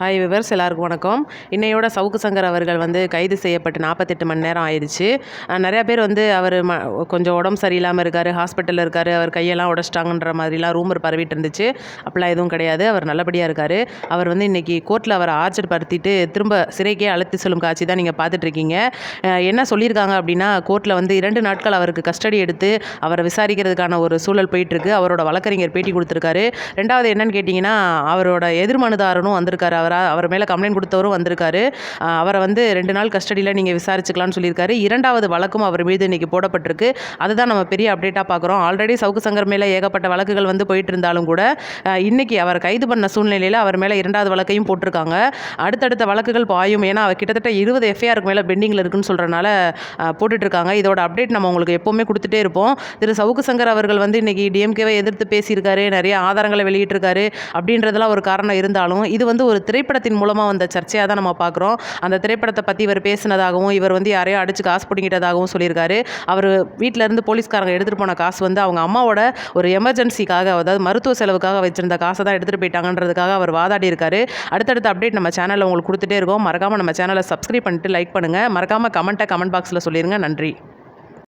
Hi viewers எல்லாருக்கும் வணக்கம். இன்னையோட சவுக்கு சங்கர் அவர்கள் வந்து கைது செய்யப்பட்டு நாற்பத்தெட்டு மணி நேரம் ஆயிடுச்சு. நிறையா பேர் வந்து அவர் ம கொஞ்சம் உடம்பு சரியில்லாமல் இருக்கார் ஹாஸ்பிட்டலில் இருக்கார் அவர் கையெல்லாம் உடச்சிட்டாங்கன்ற மாதிரிலாம் ரூமர் பரவிட்டு இருந்துச்சு. அப்படிலாம் எதுவும் கிடையாது அவர் நல்லபடியாக இருக்கார். அவர் வந்து இன்னைக்கு கோர்ட்டில் அவரை ஆர்ச்சர் படுத்திட்டு திரும்ப சிறைக்கே அழைத்து செல்லும் காட்சி தான் நீங்கள் பார்த்துட்ருக்கீங்க என்ன சொல்லியிருக்காங்க அப்படின்னா கோர்ட்டில் வந்து இரண்டு நாட்கள் அவருக்கு கஸ்டடி எடுத்து அவரை விசாரிக்கிறதுக்கான ஒரு சூழல் போயிட்டுருக்கு. அவரோட வழக்கறிஞர் பேட்டி கொடுத்துருக்காரு. ரெண்டாவது என்னன்னு கேட்டிங்கன்னா அவரோட எதிர்மனுதாரனும் வந்திருக்காரு. அவர் அவர் மேலே கம்ப்ளைண்ட் கொடுத்தவரும் வந்திருக்காரு. அவரை வந்து ரெண்டு நாள் கஸ்டடியில் நீங்கள் விசாரிச்சுக்கலாம்னு சொல்லியிருக்காரு. இரண்டாவது வழக்கும் அவர் மீது இன்றைக்கி போடப்பட்டிருக்கு. அதுதான் நம்ம பெரிய அப்டேட்டாக பார்க்குறோம் ஆல்ரெடி சவுக்கு சங்கர் மேலே ஏகப்பட்ட வழக்குகள் வந்து போயிட்டு இருந்தாலும் கூட இன்றைக்கி அவர் கைது பண்ண சூழ்நிலையில் அவர் மேலே இரண்டாவது வழக்கையும் போட்டிருக்காங்க. அடுத்தடுத்த வழக்குகள் பாயும். ஏன்னா அவர் கிட்டத்தட்ட இருபது எஃப்ஐஆருக்கு மேலே பெண்டிங்கில் இருக்குன்னு சொல்கிறனால போட்டுட்ருக்காங்க இதோட அப்டேட் நம்ம உங்களுக்கு எப்போவுமே கொடுத்துட்டே இருப்போம். திரு சவுக்கு சங்கர் அவர்கள் வந்து இன்றைக்கி டிஎம்கேவை எதிர்த்து பேசியிருக்காரு. நிறைய ஆதாரங்களை வெளியிட்டிருக்காரு. அப்படின்றதெல்லாம் ஒரு காரணம் இருந்தாலும் இது வந்து ஒரு திரைப்படத்தின் மூலமாக வந்த சர்ச்சையாக தான் நம்ம பார்க்குறோம் அந்த திரைப்படத்தை பற்றி இவர் பேசினதாகவும் இவர் வந்து யாரையோ அடிச்சு காசு பிடிங்கிட்டதாகவும் சொல்லியிருக்காரு. அவர் வீட்டில் இருந்து போலீஸ்காரங்க எடுத்துகிட்டு போன காசு வந்து அவங்க அம்மாவோட ஒரு எமர்ஜென்சிக்காக அதாவது மருத்துவ செலவுக்காக வச்சிருந்த காசை தான் எடுத்துகிட்டு போயிட்டாங்கன்றதுக்காக அவர் வாதாடி இருக்காரு அடுத்தடுத்த அப்டேட் நம்ம சேனலில் உங்களுக்கு கொடுத்துட்டே இருக்கோம். மறக்காமல் நம்ம சேனலை சப்ஸ்கிரைப் பண்ணிட்டு லைக் பண்ணுங்கள் மறக்காமல் கமெண்ட்டை கமெண்ட் பாக்ஸில் சொல்லிடுங்க நன்றி.